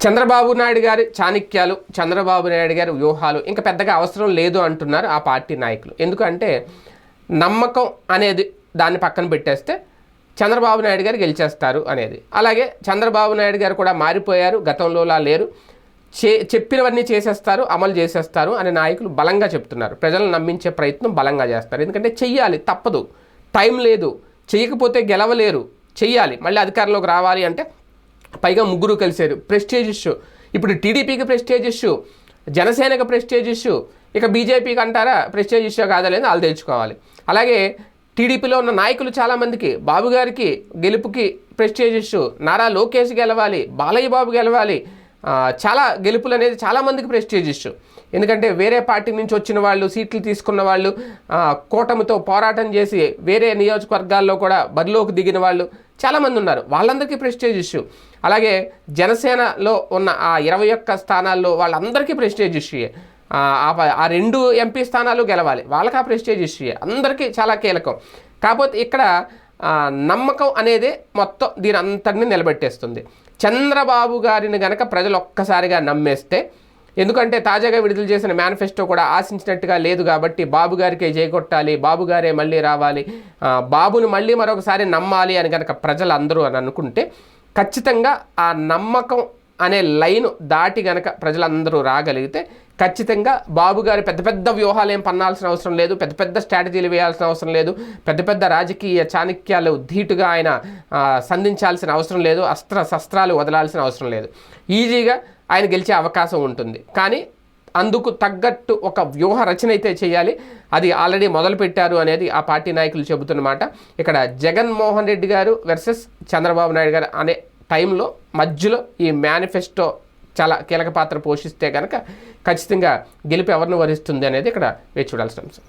చంద్రబాబు నాయుడు గారి చాణక్యాలు చంద్రబాబు నాయుడు గారి వ్యూహాలు ఇంకా పెద్దగా అవసరం లేదు అంటున్నారు ఆ పార్టీ నాయకులు. ఎందుకంటే నమ్మకం అనేది దాన్ని పక్కన పెట్టేస్తే చంద్రబాబు నాయుడు గారు గెలిచేస్తారు అనేది. అలాగే చంద్రబాబు నాయుడు గారు కూడా మారిపోయారు గతంలోలా లేరు. చే చెప్పినవన్నీ చేసేస్తారు అమలు చేసేస్తారు అనే నాయకులు బలంగా చెప్తున్నారు. ప్రజలను నమ్మించే ప్రయత్నం బలంగా చేస్తారు. ఎందుకంటే చెయ్యాలి తప్పదు. టైం లేదు. చేయకపోతే గెలవలేరు. చెయ్యాలి. మళ్ళీ అధికారంలోకి రావాలి అంటే పైగా ముగ్గురు కలిశారు. Prestige issue. ఇప్పుడు టీడీపీకి ప్రెస్టేజ్ ఇష్యూ జనసేనకి ప్రెస్టేజ్ ఇష్యూ ఇక బీజేపీకి అంటారా ప్రెస్టేజ్ ఇష్యూ కాదలేదు వాళ్ళు తెలుసుకోవాలి. అలాగే టీడీపీలో ఉన్న నాయకులు చాలామందికి బాబు గారికి గెలుపుకి ప్రెస్టేజ్ ఇష్యూ. నారా లోకేష్ గెలవాలి బాలయ్య బాబు గెలవాలి చాలా గెలుపులు అనేది చాలామందికి ప్రెస్టేజ్ ఇష్యూ ఎందుకంటే వేరే పార్టీ నుంచి వచ్చిన వాళ్ళు సీట్లు తీసుకున్న వాళ్ళు కూటమితో పోరాటం చేసి వేరే నియోజకవర్గాల్లో కూడా బరిలోకి దిగిన వాళ్ళు చాలామంది ఉన్నారు. వాళ్ళందరికీ ప్రెస్టేజ్ ఇష్యూ అలాగే జనసేనలో ఉన్న ఆ ఇరవై ఒక్క స్థానాల్లో వాళ్ళందరికీ ప్రెస్టేజ్ ఇష్యూయే ఆ, రెండు ఎంపీ స్థానాలు గెలవాలి. వాళ్ళకి ఆ ప్రెస్టేజ్ ఇష్యూయే అందరికీ చాలా కీలకం. కాకపోతే ఇక్కడ నమ్మకం అనేది మొత్తం దీని అంతటిని నిలబెట్టేస్తుంది. చంద్రబాబు గారిని గనక ప్రజలు ఒక్కసారిగా నమ్మేస్తే ఎందుకంటే తాజాగా విడుదల చేసిన మేనిఫెస్టో కూడా ఆశించినట్టుగా లేదు కాబట్టి బాబు గారికే బాబుగారే బాబు గారే మళ్ళీ రావాలి బాబును బాబుని మళ్ళీ మరొకసారి నమ్మాలి అని కనుక ప్రజలందరూ అని అనుకుంటే ఖచ్చితంగా ఆ నమ్మకం అనే లైన్ దాటి గనక ప్రజలందరూ రాగలిగితే ఖచ్చితంగా బాబు గారు పెద్ద పెద్ద వ్యూహాలు ఏం పన్నాల్సిన అవసరం లేదు. పెద్ద పెద్ద స్ట్రాటజీలు వేయాల్సిన అవసరం లేదు. పెద్ద పెద్ద రాజకీయ చాణక్యాలు ధీటుగా ఆయన సంధించాల్సిన అవసరం లేదు. అస్త్ర శస్త్రాలు వదలాల్సిన అవసరం లేదు. ఈజీగా ఆయన గెలిచే అవకాశం ఉంటుంది. కానీ అందుకు తగ్గట్టు ఒక వ్యూహ రచన అయితే చేయాలి. అది ఆల్రెడీ మొదలుపెట్టారు అనేది ఆ పార్టీ నాయకులు చెబుతున్నమాట ఇక్కడ జగన్మోహన్ రెడ్డి గారు వర్సెస్ చంద్రబాబు నాయుడు గారు అనే టైంలో మధ్యలో ఈ మేనిఫెస్టో చాలా కీలక పాత్ర పోషిస్తే కనుక ఖచ్చితంగా గెలుపు ఎవరిని వరిస్తుంది అనేది ఇక్కడ వేచి చూడాల్సిన అంశం.